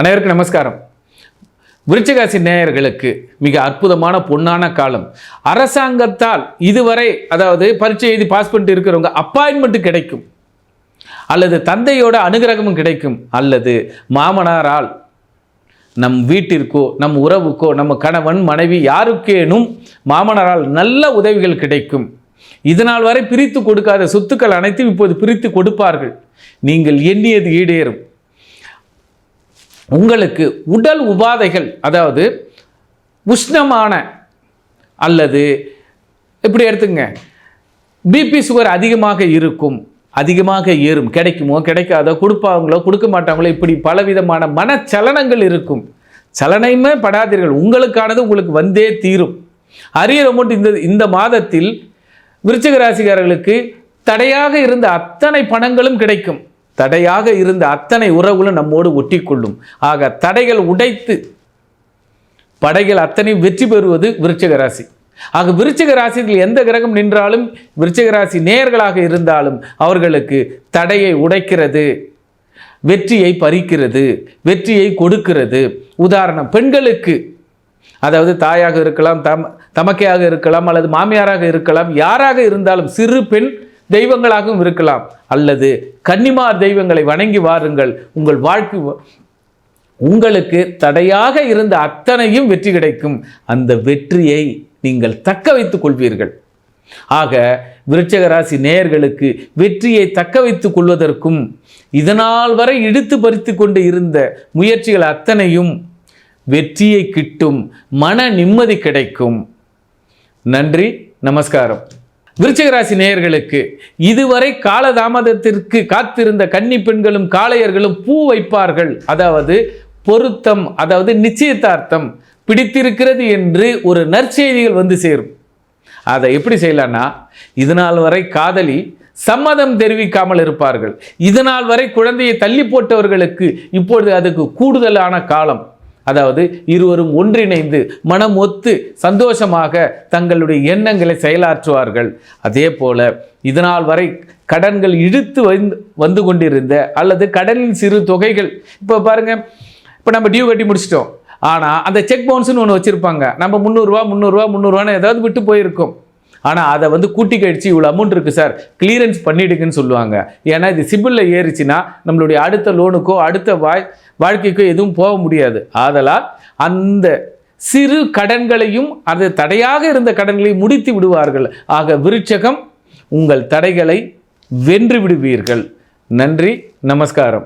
அனைவருக்கும் நமஸ்காரம். விருச்சிகாசி நேயர்களுக்கு மிக அற்புதமான பொன்னான காலம். அரசாங்கத்தால் இதுவரை அதாவது பரீட்சை எழுதி பாஸ் பண்ணிட்டு இருக்கிறவங்க அப்பாயின்மெண்ட் கிடைக்கும். அல்லது தந்தையோட அனுகிரகமும் கிடைக்கும். அல்லது மாமனாரால் நம் வீட்டிற்கோ நம் உறவுக்கோ நம்ம கணவன் மனைவி யாருக்கேனும் மாமனாரால் நல்ல உதவிகள் கிடைக்கும். இதனால் வரை பிரித்து கொடுக்காத சொத்துக்கள் அனைத்தும் இப்போது பிரித்து கொடுப்பார்கள். நீங்கள் எண்ணியது ஈடேறும். உங்களுக்கு உடல் உபாதைகள் அதாவது உஷ்ணமான அல்லது இப்படி எடுத்துங்க பிபி சுகர் அதிகமாக இருக்கும் அதிகமாக ஏறும் கிடைக்குமோ கிடைக்காதோ கொடுப்பாங்களோ கொடுக்க மாட்டாங்களோ இப்படி பலவிதமான மனச்சலனங்கள் இருக்கும். சலனமே படாதீர்கள் உங்களுக்கானது உங்களுக்கு வந்தே தீரும். அரியர் அமௌண்ட் இந்த இந்த மாதத்தில் விருச்சிக ராசிக்காரர்களுக்கு தடையாக இருந்த அத்தனை பணங்களும் கிடைக்கும். தடையாக இருந்த அத்தனை உறவுகளும் நம்மோடு ஒட்டிக்கொள்ளும். ஆக தடைகள் உடைத்து படைகள் அத்தனை வெற்றி பெறுவது விருச்சிக ராசி. ஆக விருச்சிக ராசியில் எந்த கிரகம் நின்றாலும் விருச்சிக ராசி நேர்களாக இருந்தாலும் அவர்களுக்கு தடையை உடைக்கிறது வெற்றியை பறிக்கிறது வெற்றியை கொடுக்கிறது. உதாரணம் பெண்களுக்கு அதாவது தாயாக இருக்கலாம் தம் தமக்கையாக இருக்கலாம் அல்லது மாமியாராக இருக்கலாம் யாராக இருந்தாலும் சிறு பெண் தெய்வங்களாகவும் இருக்கலாம். அல்லது கன்னிமார் தெய்வங்களை வணங்கி வாருங்கள். உங்கள் வாழ்க்கை உங்களுக்கு தடையாக இருந்த அத்தனையும் வெற்றி கிடைக்கும். அந்த வெற்றியை நீங்கள் தக்க வைத்துக் கொள்வீர்கள். ஆக விருச்சக ராசி நேயர்களுக்கு வெற்றியை தக்க வைத்துக் கொள்வதற்கும் இதனால் வரை இழுத்து பறித்து கொண்டு இருந்த முயற்சிகள் அத்தனையும் வெற்றியை கிட்டும் மன நிம்மதி கிடைக்கும். நன்றி நமஸ்காரம். விருச்சிகராசி நேயர்களுக்கு இதுவரை காலதாமதத்திற்கு காத்திருந்த கன்னி பெண்களும் காளையர்களும் பூ வைப்பார்கள். அதாவது பொருத்தம் அதாவது நிச்சயதார்த்தம் பிடித்திருக்கிறது என்று ஒரு நற்செய்திகள் வந்து சேரும். அதை எப்படி செய்யலான்னா இதனால் வரை காதலி சம்மதம் தெரிவிக்காமல் இருப்பார்கள். இதனால் வரை குழந்தையை தள்ளி போட்டவர்களுக்கு இப்பொழுது அதுக்கு கூடுதலான காலம். அதாவது இருவரும் ஒன்றிணைந்து மனம் ஒத்து சந்தோஷமாக தங்களுடைய எண்ணங்களை செயலாற்றுவார்கள். அதே போல இதனால் வரை கடன்கள் இழுத்து வந்து வந்து கொண்டிருந்த அல்லது கடனின் சிறு தொகைகள் இப்போ பாருங்க இப்போ நம்ம டியூ கட்டி முடிச்சிட்டோம். ஆனால் அந்த செக் பவுன்ஸ்னு ஒன்று வச்சுருப்பாங்க. நம்ம முந்நூறுரூவா முந்நூறுரூவா முந்நூறுவான்னு ஏதாவது விட்டு போயிருக்கோம். ஆனால் அதை வந்து கூட்டி கழிச்சு இவ்வளோ அமௌண்ட் இருக்குது சார் கிளியரன்ஸ் பண்ணிடுங்கன்னு சொல்லுவாங்க. ஏன்னா இது சிபிலில் ஏறிச்சுன்னா நம்மளுடைய அடுத்த லோனுக்கோ அடுத்த வாய் வாழ்க்கைக்கோ எதுவும் போக முடியாது. ஆதலால் அந்த சிறு கடன்களையும் அது தடையாக இருந்த கடன்களையும் முடித்து விடுவார்கள். ஆக விருட்சகம் உங்கள் தடைகளை வென்று விடுவீர்கள். நன்றி நமஸ்காரம்.